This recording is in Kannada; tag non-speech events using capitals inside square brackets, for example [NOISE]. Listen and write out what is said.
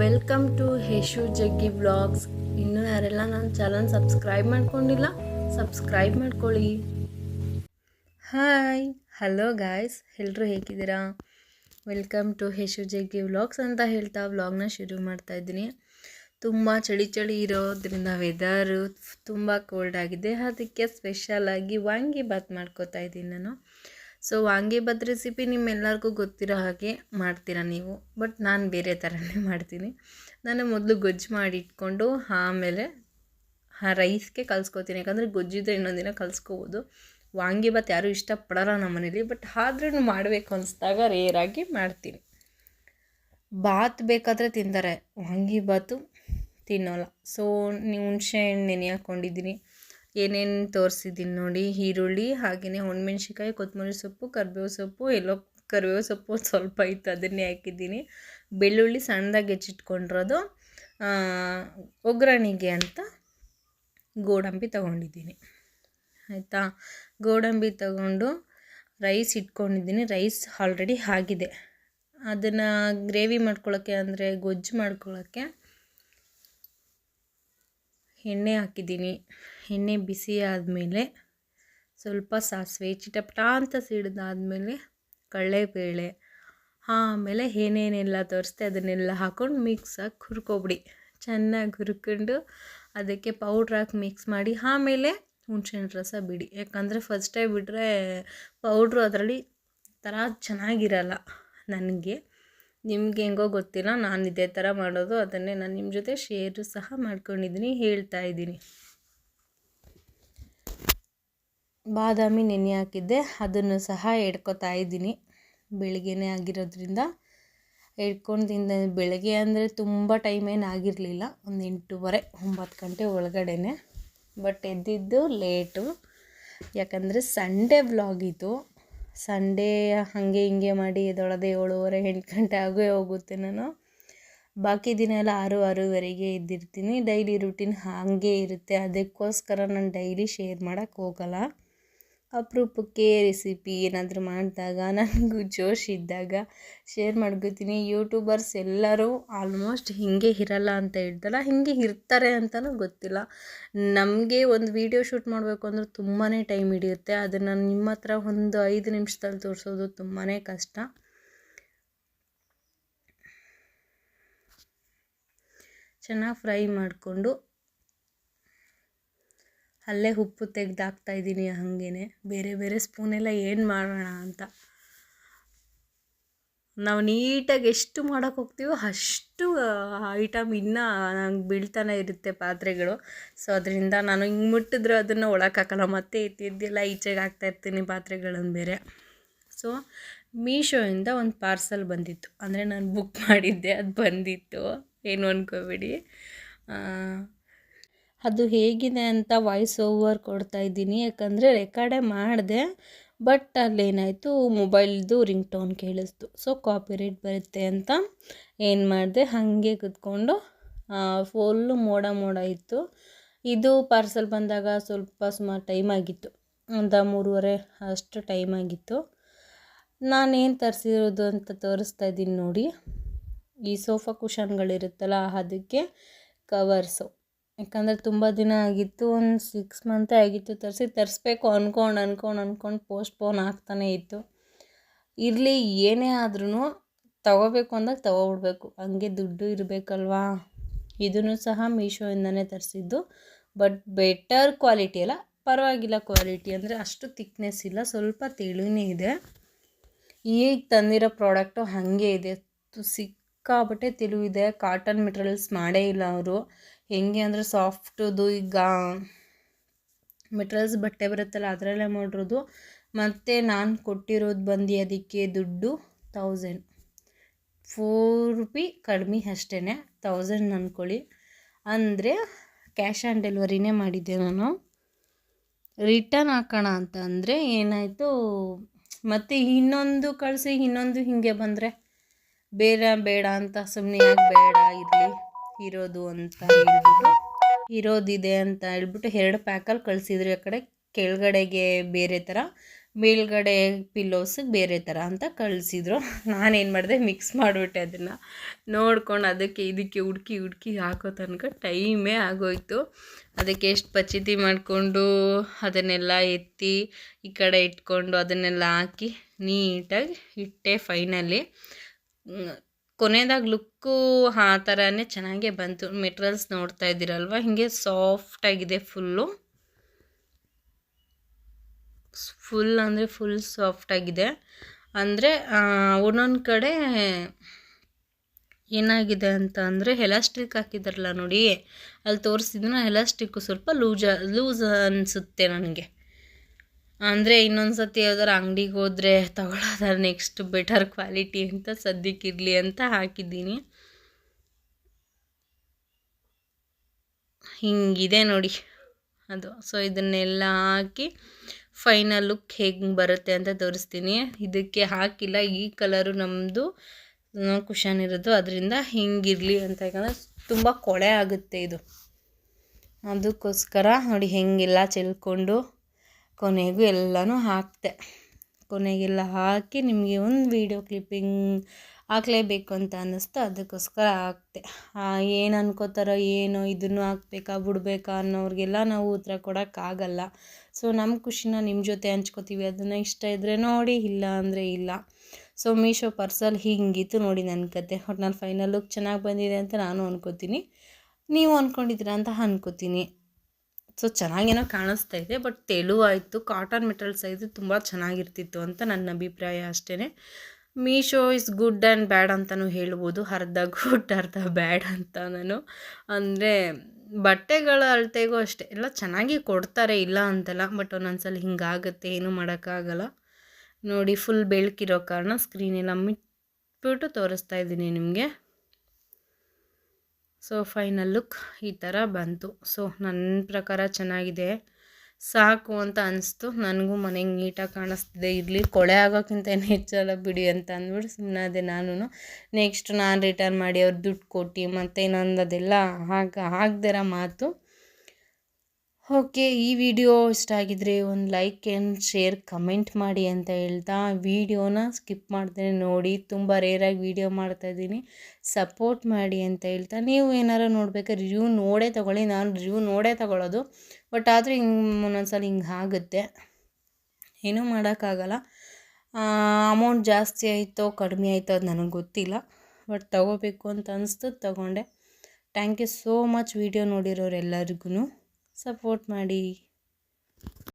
ವೆಲ್ಕಮ್ ಟು ಹೇಶು ಜಗ್ಗಿ ವ್ಲಾಗ್ಸ್ ಇನ್ನೂ ಯಾರೆಲ್ಲ ನನ್ನ ಚಾನಲ್ ಸಬ್ಸ್ಕ್ರೈಬ್ ಮಾಡ್ಕೊಂಡಿಲ್ಲ ಸಬ್ಸ್ಕ್ರೈಬ್ ಮಾಡ್ಕೊಳ್ಳಿ. ಹಾಯ್ ಹಲೋ ಗಾಯ್ಸ್ ಎಲ್ಲರೂ ಹೇಗಿದ್ದೀರಾ? ವೆಲ್ಕಮ್ ಟು ಹೇಶು ಜಗ್ಗಿ ವ್ಲಾಗ್ಸ್ ಅಂತ ಹೇಳ್ತಾ ವ್ಲಾಗ್ನ ಶುರು ಮಾಡ್ತಾ ಇದ್ದೀನಿ. ತುಂಬ ಚಳಿ ಚಳಿ ಇರೋದ್ರಿಂದ ವೆದರು ತುಂಬ ಕೋಲ್ಡ್ ಆಗಿದೆ. ಅದಕ್ಕೆ ಸ್ಪೆಷಲಾಗಿ ವಾಂಗಿ ಬಾತ್ ಮಾಡ್ಕೋತಾ ಇದ್ದೀನಿ ನಾನು. ಸೊ ವಾಂಗಿಭಾತ್ ರೆಸಿಪಿ ನಿಮ್ಮೆಲ್ಲರಿಗೂ ಗೊತ್ತಿರೋ ಹಾಗೆ ಮಾಡ್ತೀರಾ ನೀವು? ಬಟ್ ನಾನು ಬೇರೆ ಥರನೇ [LAUGHS] ಮಾಡ್ತೀನಿ. ನಾನು ಮೊದಲು ಗೊಜ್ಜು ಮಾಡಿ ಇಟ್ಕೊಂಡು ಆಮೇಲೆ ಆ ರೈಸ್ಗೆ ಕಲ್ಸ್ಕೊತೀನಿ. ಯಾಕಂದರೆ ಗೊಜ್ಜಿದ್ರೆ ಇನ್ನೊಂದಿನ ದಿನ ಕಲ್ಸ್ಕೋಬೋದು. ವಾಂಗಿಭಾತ್ ಯಾರೂ ಇಷ್ಟಪಡೋಲ್ಲ ನಮ್ಮ ಮನೇಲಿ. ಬಟ್ ಆದ್ರೂ ಮಾಡಬೇಕು ಅನಿಸ್ದಾಗ ರೇರಾಗಿ ಮಾಡ್ತೀನಿ. ಬಾತ್ ಬೇಕಾದರೆ ತಿಂತಾರೆ. ವಾಂಗಿಭಾತು ತಿನ್ನೋಲ್ಲ. ಸೊ ನೀವು ಹುಣಸೆ ಹಣ್ಣು ನೆನೆ ಹಾಕ್ಕೊಂಡಿದ್ದೀನಿ ಏನೇನು ತೋರಿಸಿದ್ದೀನಿ ನೋಡಿ, ಈರುಳ್ಳಿ ಹಾಗೆಯೇ ಒಣಮೆಣ್ಸಿಕಾಯಿ ಕೊತ್ತಂಬರಿ ಸೊಪ್ಪು, ಕರಿಬೇವು ಸೊಪ್ಪು, ಎಲ್ಲೋ ಕರಿಬೇವು ಸೊಪ್ಪು ಸ್ವಲ್ಪ ಇತ್ತು, ಅದನ್ನೇ ಹಾಕಿದ್ದೀನಿ. ಬೆಳ್ಳುಳ್ಳಿ ಸಣ್ಣದಾಗಿ ಹೆಚ್ಚಿಟ್ಕೊಂಡಿರೋದು ಒಗ್ಗರಣೆಗೆ ಅಂತ ಗೋಡಂಬಿ ತಗೊಂಡಿದ್ದೀನಿ. ಆಯಿತಾ? ಗೋಡಂಬಿ ತಗೊಂಡು ರೈಸ್ ಇಟ್ಕೊಂಡಿದ್ದೀನಿ, ರೈಸ್ ಆಲ್ರೆಡಿ ಆಗಿದೆ. ಅದನ್ನು ಗ್ರೇವಿ ಮಾಡ್ಕೊಳ್ಳೋಕ್ಕೆ ಅಂದರೆ ಗೊಜ್ಜು ಮಾಡ್ಕೊಳ್ಳೋಕ್ಕೆ ಎಣ್ಣೆ ಹಾಕಿದ್ದೀನಿ. ಎಣ್ಣೆ ಬಿಸಿ ಆದಮೇಲೆ ಸ್ವಲ್ಪ ಸಾಸಿವೆ, ಚಿಟಪಟ ಅಂತ ಸಿಡಿದಾದಮೇಲೆ ಕಡಲೆಬೇಳೆ, ಆಮೇಲೆ ಏನೇನೆಲ್ಲ ತೋರಿಸ್ತೆ ಅದನ್ನೆಲ್ಲ ಹಾಕ್ಕೊಂಡು ಮಿಕ್ಸಾಗಿ ಹುರ್ಕೊಬಿಡಿ. ಚೆನ್ನಾಗಿ ಹುರ್ಕೊಂಡು ಅದಕ್ಕೆ ಪೌಡ್ರ್ ಹಾಕಿ ಮಿಕ್ಸ್ ಮಾಡಿ, ಆಮೇಲೆ ಹುಣ್ಸೆಹಣ್ಣು ರಸ ಬಿಡಿ. ಯಾಕಂದರೆ ಫಸ್ಟೇ ಬಿಟ್ಟರೆ ಪೌಡ್ರು ಅದರಲ್ಲಿ ಥರ ಚೆನ್ನಾಗಿರಲ್ಲ ನನಗೆ. ನಿಮ್ಗೆ ಹೆಂಗೋ ಗೊತ್ತಿಲ್ಲ, ನಾನು ಇದೇ ಥರ ಮಾಡೋದು, ಅದನ್ನೇ ನಾನು ನಿಮ್ಮ ಜೊತೆ ಶೇರು ಸಹ ಮಾಡ್ಕೊಂಡಿದ್ದೀನಿ ಹೇಳ್ತಾ ಇದ್ದೀನಿ. ಬಾದಾಮಿ ನೆನೆ ಹಾಕಿದ್ದೆ, ಅದನ್ನು ಸಹ ಎಡ್ಕೊತಾ ಇದ್ದೀನಿ. ಬೆಳಿಗ್ಗೆನೇ ಆಗಿರೋದ್ರಿಂದ ಎಡ್ಕೊಂಡು ತಿಂದ ಬೆಳಗ್ಗೆ ಅಂದರೆ ತುಂಬ ಟೈಮ್ ಏನು ಆಗಿರಲಿಲ್ಲ, ಒಂದು ಎಂಟೂವರೆ, ಒಂಬತ್ತು ಗಂಟೆ ಒಳಗಡೆನೆ. ಬಟ್ ಎದ್ದಿದ್ದು ಲೇಟು ಯಾಕಂದರೆ ಸಂಡೇ ವ್ಲಾಗಿತ್ತು ಸಂಡೇ ಹಾಗೆ ಹಿಂಗೆ ಮಾಡಿ ಎದ್ದೊಳದೆ ಏಳುವರೆ, ಎಂಟು ಗಂಟೆ ಆಗೇ ಹೋಗುತ್ತೆ ನಾನು. ಬಾಕಿ ದಿನ ಎಲ್ಲ ಆರು, ಆರೂವರೆಗೆ ಇದ್ದಿರ್ತೀನಿ ಡೈಲಿ ರುಟೀನ್ ಹಾಗೆ ಇರುತ್ತೆ. ಅದಕ್ಕೋಸ್ಕರ ನಾನು ಡೈಲಿ ಶೇರ್ ಮಾಡೋಕ್ಕೆ ಹೋಗಲ್ಲ. ಅಪರೂಪಕ್ಕೆ ರೆಸಿಪಿ ಏನಾದರೂ ಮಾಡಿದಾಗ, ನನಗೂ ಜೋಶ್ ಇದ್ದಾಗ ಶೇರ್ ಮಾಡ್ಕೋತೀನಿ. ಯೂಟ್ಯೂಬರ್ಸ್ ಎಲ್ಲರೂ ಆಲ್ಮೋಸ್ಟ್ ಹೀಗೆ ಇರಲ್ಲ ಅಂತ ಹೇಳ್ತಲ್ಲ ಹಿಂಗೆ ಇರ್ತಾರೆ ಅಂತಲೂ ಗೊತ್ತಿಲ್ಲ. ನಮಗೆ ಒಂದು ವೀಡಿಯೋ ಶೂಟ್ ಮಾಡಬೇಕು ಅಂದ್ರೆ ತುಂಬಾ ಟೈಮ್ ಹಿಡಿಯುತ್ತೆ. ಅದನ್ನು ನಿಮ್ಮ ಹತ್ರ ಒಂದು ಐದು ನಿಮಿಷದಲ್ಲಿ ತೋರಿಸೋದು ತುಂಬಾ ಕಷ್ಟ. ಚೆನ್ನಾಗಿ ಫ್ರೈ ಮಾಡಿಕೊಂಡು ಅಲ್ಲೇ ಉಪ್ಪು ತೆಗ್ದು ಹಾಕ್ತಾಯಿದ್ದೀನಿ ಹಾಗೇ ಬೇರೆ ಬೇರೆ ಸ್ಪೂನೆಲ್ಲ ಏನು ಮಾಡೋಣ ಅಂತ. ನಾವು ನೀಟಾಗಿ ಎಷ್ಟು ಮಾಡೋಕ್ಕೆ ಹೋಗ್ತೀವೋ ಅಷ್ಟು ಐಟಮ್ ಇನ್ನೂ ನಂಗೆ ಬೀಳ್ತಾನೆ ಇರುತ್ತೆ ಪಾತ್ರೆಗಳು. ಸೊ ಅದರಿಂದ ನಾನು ಹಿಂಗೆ ಮುಟ್ಟಿದ್ರೆ ಅದನ್ನು ಹಾಕಲ್ಲ. ಮತ್ತೆ ಎತ್ತಿದ್ದೆಲ್ಲ ಈಚೆಗೆ ಹಾಕ್ತಾಯಿರ್ತೀನಿ ಪಾತ್ರೆಗಳನ್ನು ಬೇರೆ. ಸೊ ಮೀಶೋಯಿಂದ ಒಂದು ಪಾರ್ಸಲ್ ಬಂದಿತ್ತು. ಅಂದರೆ ನಾನು ಬುಕ್ ಮಾಡಿದ್ದೆ, ಅದು ಬಂದಿತ್ತು. ಏನು ಅಂದ್ಕೋಬೇಡಿ ಅದು ಹೇಗಿದೆ ಅಂತ ವಾಯ್ಸ್ ಓವರ್ ಕೊಡ್ತಾ ಇದ್ದೀನಿ. ಯಾಕಂದರೆ ರೆಕಾರ್ಡೇ ಮಾಡಿದೆ ಬಟ್ ಅಲ್ಲೇನಾಯಿತು ಮೊಬೈಲ್ದು ರಿಂಗ್ ಟೋನ್ ಕೇಳಿಸ್ತು. ಸೊ ಕಾಪಿರೇಟ್ ಬರುತ್ತೆ ಅಂತ ಏನು ಮಾಡಿದೆ, ಹಾಗೆ ಕುತ್ಕೊಂಡು ಫುಲ್ಲು ಮೋಡ ಮೋಡ ಇತ್ತು. ಇದು ಪಾರ್ಸಲ್ ಬಂದಾಗ ಸ್ವಲ್ಪ ಸುಮಾರು ಟೈಮ್ ಆಗಿತ್ತು. ಒಂದು ಮೂರುವರೆ ಅಷ್ಟು ಟೈಮ್ ಆಗಿತ್ತು. ನಾನೇನು ತರಿಸಿರೋದು ಅಂತ ತೋರಿಸ್ತಾ ಇದ್ದೀನಿ ನೋಡಿ. ಈ ಸೋಫಾ ಕುಷನ್ಗಳಿರುತ್ತಲ್ಲ ಅದಕ್ಕೆ ಕವರ್ಸು ಯಾಕಂದರೆ ತುಂಬ ದಿನ ಆಗಿತ್ತು, ಒಂದು ಸಿಕ್ಸ್ ಮಂತೇ ಆಗಿತ್ತು, ತರಿಸಿ, ತರಿಸ್ಬೇಕು ಅಂದ್ಕೊಂಡು ಅಂದ್ಕೊಂಡು ಅಂದ್ಕೊಂಡು ಪೋಸ್ಟ್ಪೋನ್ ಆಗ್ತಾನೇ ಇತ್ತು. ಇರಲಿ, ಏನೇ ಆದ್ರೂ ತಗೋಬೇಕು ಅಂದಾಗ ತಗೋಬಿಡ್ಬೇಕು. ಹಂಗೆ ದುಡ್ಡು ಇರಬೇಕಲ್ವಾ? ಇದನ್ನು ಸಹ ಮೀಶೋಯಿಂದನೇ ತರಿಸಿದ್ದು. ಬಟ್ ಬೆಟರ್ ಕ್ವಾಲಿಟಿ ಅಲ್ಲ, ಪರವಾಗಿಲ್ಲ ಕ್ವಾಲಿಟಿ ಅಂದರೆ ಅಷ್ಟು ತಿಕ್ನೆಸ್ ಇಲ್ಲ, ಸ್ವಲ್ಪ ತೆಳುನೇ ಇದೆ. ಈಗ ತಂದಿರೋ ಪ್ರಾಡಕ್ಟು ಹಾಗೆ ಇದೆ. ಸಿಕ್ಕಾಬಟ್ಟೆ ತೆಳುವಿದೆ. ಕಾಟನ್ ಮೆಟೀರಿಯಲ್ಸ್ ಮಾಡೇ ಇಲ್ಲ ಅವರು. ಹೆಂಗೆ ಅಂದರೆ ಸಾಫ್ಟದು ಈಗ ಮೆಟ್ರಲ್ಸ್ ಬಟ್ಟೆ ಬರುತ್ತಲ್ಲ, ಅದರಲ್ಲೇ ಮಾಡಿರೋದು. ಮತ್ತು ನಾನು ಕೊಟ್ಟಿರೋದು ಬಂದು ಅದಕ್ಕೆ ದುಡ್ಡು ತೌಸಂಡ್ ಫೋರ್ ರುಪಿ ಕಡಿಮೆ ಅಷ್ಟೇ ತೌಸಂಡ್ ಅಂದ್ಕೊಳ್ಳಿ ಅಂದರೆ ಕ್ಯಾಶ್ ಆನ್ ಡೆಲಿವರಿನೇ ಮಾಡಿದ್ದೆ ನಾನು. ರಿಟರ್ನ್ ಹಾಕೋಣ ಅಂತ ಅಂದರೆ ಏನಾಯಿತು, ಮತ್ತು ಇನ್ನೊಂದು ಕಳಿಸಿ, ಇನ್ನೊಂದು ಹೀಗೆ ಬಂದರೆ ಬೇರೆ ಬೇಡ ಅಂತ ಸುಮ್ಮನೆ ಬೇಡ ಇರಲಿ. ಇರೋದು ಅಂತ ಹೇಳ್ಬಿಟ್ಟು, ಇರೋದಿದೆ ಅಂತ ಹೇಳ್ಬಿಟ್ಟು ಎರಡು ಪ್ಯಾಕಲ್ಲಿ ಕಳಿಸಿದ್ರು ಆ ಕಡೆ. ಕೆಳಗಡೆಗೆ ಬೇರೆ ಥರ, ಮೇಲ್ಗಡೆ ಪಿಲ್ಲೋಸಿಗೆ ಬೇರೆ ಥರ ಅಂತ ಕಳಿಸಿದ್ರು. ನಾನೇನು ಮಾಡಿದೆ ಮಿಕ್ಸ್ ಮಾಡಿಬಿಟ್ಟೆ ಅದನ್ನು. ನೋಡ್ಕೊಂಡು ಅದಕ್ಕೆ ಇದಕ್ಕೆ ಹುಡುಕಿ ಹುಡುಕಿ ಹಾಕೋ ತನಕ ಟೈಮೇ ಆಗೋಯ್ತು. ಅದಕ್ಕೆ ಎಷ್ಟು ಪಚಿತಿ ಮಾಡಿಕೊಂಡು ಅದನ್ನೆಲ್ಲ ಎತ್ತಿ ಈ ಕಡೆ ಇಟ್ಕೊಂಡು ಅದನ್ನೆಲ್ಲ ಹಾಕಿ ನೀಟಾಗಿ ಇಟ್ಟೆ ಫೈನಲಿ ಕೊನೆಯದಾಗಿ ಲುಕ್ಕು ಆ ಥರನೇ ಚೆನ್ನಾಗೇ ಬಂತು. ಮೆಟ್ರಿಯಲ್ಸ್ ನೋಡ್ತಾ ಇದ್ದೀರಲ್ವ? ಹೀಗೆ ಸಾಫ್ಟಾಗಿದೆ ಫುಲ್ಲು. ಫುಲ್ ಅಂದರೆ ಫುಲ್ ಸಾಫ್ಟಾಗಿದೆ ಅಂದರೆ ಒಂದೊಂದು ಕಡೆ ಏನಾಗಿದೆ ಅಂತ ಅಂದರೆ ಎಲಾಸ್ಟಿಕ್ ಹಾಕಿದ್ರಲ್ಲ ನೋಡಿ. ಅಲ್ಲಿ ತೋರಿಸಿದ್ರೆ ಎಲಾಸ್ಟಿಕ್ಕು ಸ್ವಲ್ಪ ಲೂಜ, ಲೂಸ್ ಅನಿಸುತ್ತೆ ನನಗೆ. ಅಂದರೆ ಇನ್ನೊಂದು ಸತಿ ಯಾವ್ದಾರು ಅಂಗಡಿಗೆ ಹೋದರೆ ತಗೊಳ್ಳೋದಾರ ನೆಕ್ಸ್ಟ್ ಬೆಟರ್ ಕ್ವಾಲಿಟಿ ಅಂತ ಸದ್ಯಕ್ಕಿರಲಿ ಅಂತ ಹಾಕಿದ್ದೀನಿ. ಹಿಂಗಿದೆ ನೋಡಿ ಅದು. ಸೊ ಇದನ್ನೆಲ್ಲ ಹಾಕಿ ಫೈನಲ್ ಲುಕ್ ಹೇಗೆ ಬರುತ್ತೆ ಅಂತ ತೋರಿಸ್ತೀನಿ. ಇದಕ್ಕೆ ಹಾಕಿಲ್ಲ, ಈ ಕಲರು ನಮ್ಮದು ಕುಷನ್ ಇರೋದು, ಅದರಿಂದ ಹಿಂಗಿರಲಿ ಅಂತ. ಯಾಕಂದರೆ ತುಂಬ ಕೊಳೆ ಆಗುತ್ತೆ ಇದು. ಅದಕ್ಕೋಸ್ಕರ ನೋಡಿ, ಹೆಂಗೆಲ್ಲ ಚೆಲ್ಕೊಂಡು ಕೊನೆಗೂ ಎಲ್ಲನೂ ಹಾಕಿದೆ ಕೊನೆಗೆಲ್ಲ ಹಾಕಿ ನಿಮಗೆ ಒಂದು ವೀಡಿಯೋ ಕ್ಲಿಪ್ಪಿಂಗ್ ಹಾಕ್ಲೇಬೇಕು ಅಂತ ಅನ್ನಿಸ್ತು, ಅದಕ್ಕೋಸ್ಕರ ಹಾಕ್ತೆ. ಏನು ಅನ್ಕೋತಾರೋ ಏನೋ ಇದನ್ನು ಹಾಕ್ಬೇಕಾ, ಬಿಡ್ಬೇಕಾ ಅನ್ನೋರಿಗೆಲ್ಲ ನಾವು ಉತ್ತರ ಕೊಡೋಕ್ಕಾಗಲ್ಲ. ಸೊ ನಮ್ಮ ಖುಷಿನ ನಿಮ್ಮ ಜೊತೆ ಹಂಚ್ಕೋತೀವಿ. ಅದನ್ನು ಇಷ್ಟ ಇದ್ದರೆ ನೋಡಿ, ಇಲ್ಲ ಅಂದರೆ ಇಲ್ಲ. ಸೊ ಮೀಶೋ ಪರ್ಸಲ್ ಹಿಂಗಿತ್ತು ನೋಡಿ ನನ್ನ ಕತೆ. ಒಟ್ಟು ಫೈನಲ್ ಲುಕ್ ಚೆನ್ನಾಗಿ ಬಂದಿದೆ ಅಂತ ನಾನು ಅನ್ಕೋತೀನಿ. ನೀವು ಅಂದ್ಕೊಂಡಿದ್ದೀರಾ ಅಂತ ಅನ್ಕೋತೀನಿ. ಸೊ ಚೆನ್ನಾಗೇನೋ ಕಾಣಿಸ್ತಾ ಇದೆ, ಬಟ್ ತೆಳುವಾಯಿತು ಕಾಟನ್ ಮೆಟೀರಿಯಲ್ಸ್ ಸೈಜ್ ತುಂಬ ಚೆನ್ನಾಗಿರ್ತಿತ್ತು ಅಂತ ನನ್ನ ಅಭಿಪ್ರಾಯ ಅಷ್ಟೇ Meesho is good and bad ಅಂತಲೂ ಹೇಳ್ಬೋದು, ಅರ್ಧ ಗುಡ್ ಅರ್ಧ ಬ್ಯಾಡ್ ಅಂತ ನಾನು ಅಂದರೆ ಬಟ್ಟೆಗಳ ಅಳತೆಗೂ ಅಷ್ಟೇ, ಎಲ್ಲ ಚೆನ್ನಾಗಿ ಕೊಡ್ತಾರೆ, ಇಲ್ಲ ಅಂತಲ್ಲ, ಬಟ್ ಒಂದೊಂದ್ಸಲ ಹಿಂಗಾಗುತ್ತೆ, ಏನೂ ಮಾಡೋಕ್ಕಾಗಲ್ಲ. ನೋಡಿ ಫುಲ್ ಬೆಳಕಿರೋ ಕಾರಣ ಸ್ಕ್ರೀನೆಲ್ಲ ಮಿಟ್ಬಿಟ್ಟು ತೋರಿಸ್ತಾ ಇದ್ದೀನಿ ನಿಮಗೆ. ಸೊ ಫೈನಲ್ ಲುಕ್ ಈ ಥರ ಬಂತು. ಸೊ ನನ್ನ ಪ್ರಕಾರ ಚೆನ್ನಾಗಿದೆ. ಸಾಕು ಅಂತ ಅನಿಸ್ತು. ನನಗೂ ಮನೆಗೆ ನೀಟಾಗಿ ಕಾಣಿಸ್ತಿದೆ. ಇರಲಿ, ಕೊಳೆ ಆಗೋಕ್ಕಿಂತ ಏನು ಹೆಚ್ಚಲ್ಲ ಬಿಡಿ ಅಂತ ಅಂದ್ಬಿಟ್ಟು ಸುಮ್ಮನೆ ಅದೇ ನಾನು ನೆಕ್ಸ್ಟ್ ನಾನು ರಿಟರ್ನ್ ಮಾಡಿ ಅವ್ರು ದುಡ್ಡು ಕೊಟ್ಟು ಮತ್ತು ಇನ್ನೊಂದು ಅದೆಲ್ಲ ಹಾಗೆ ಆಗದಿರೋ ಮಾತು. ಓಕೆ, ಈ ವಿಡಿಯೋ ಇಷ್ಟ ಆಗಿದ್ರೆ ಒಂದು ಲೈಕ್ ಆ್ಯಂಡ್ ಶೇರ್, ಕಮೆಂಟ್ ಮಾಡಿ ಅಂತ ಹೇಳ್ತಾ ವಿಡಿಯೋನ ಸ್ಕಿಪ್ ಮಾಡ್ತೇನೆ ನೋಡಿ. ತುಂಬ ರೇರಾಗಿ ವೀಡಿಯೋ ಮಾಡ್ತಾಯಿದ್ದೀನಿ ಸಪೋರ್ಟ್ ಮಾಡಿ ಅಂತ ಹೇಳ್ತಾ. ನೀವು ಏನಾರು ನೋಡ್ಬೇಕಾದ್ರೆ ರಿವ್ಯೂ ನೋಡೇ ತೊಗೊಳ್ಳಿ. ನಾನು ರಿವ್ಯೂ ನೋಡೇ ತೊಗೊಳ್ಳೋದು. ಬಟ್ ಆದರೆ ಹಿಂಗೆ ಒಂದೊಂದ್ಸಲ ಹಿಂಗೆ ಆಗುತ್ತೆ. ಏನೂ ಮಾಡೋಕ್ಕಾಗಲ್ಲ. ಅಮೌಂಟ್ ಜಾಸ್ತಿ ಆಯಿತೋ, ಕಡಿಮೆ ಆಯಿತೋ ಅದು ನನಗೆ ಗೊತ್ತಿಲ್ಲ. ಬಟ್ ತೊಗೋಬೇಕು ಅಂತ ಅನಿಸ್ತು, ತೊಗೊಂಡೆ. Thank you so much video ನೋಡಿರೋರು ಎಲ್ಲರಿಗೂ ಸಪೋರ್ಟ್ ಮಾಡಿ.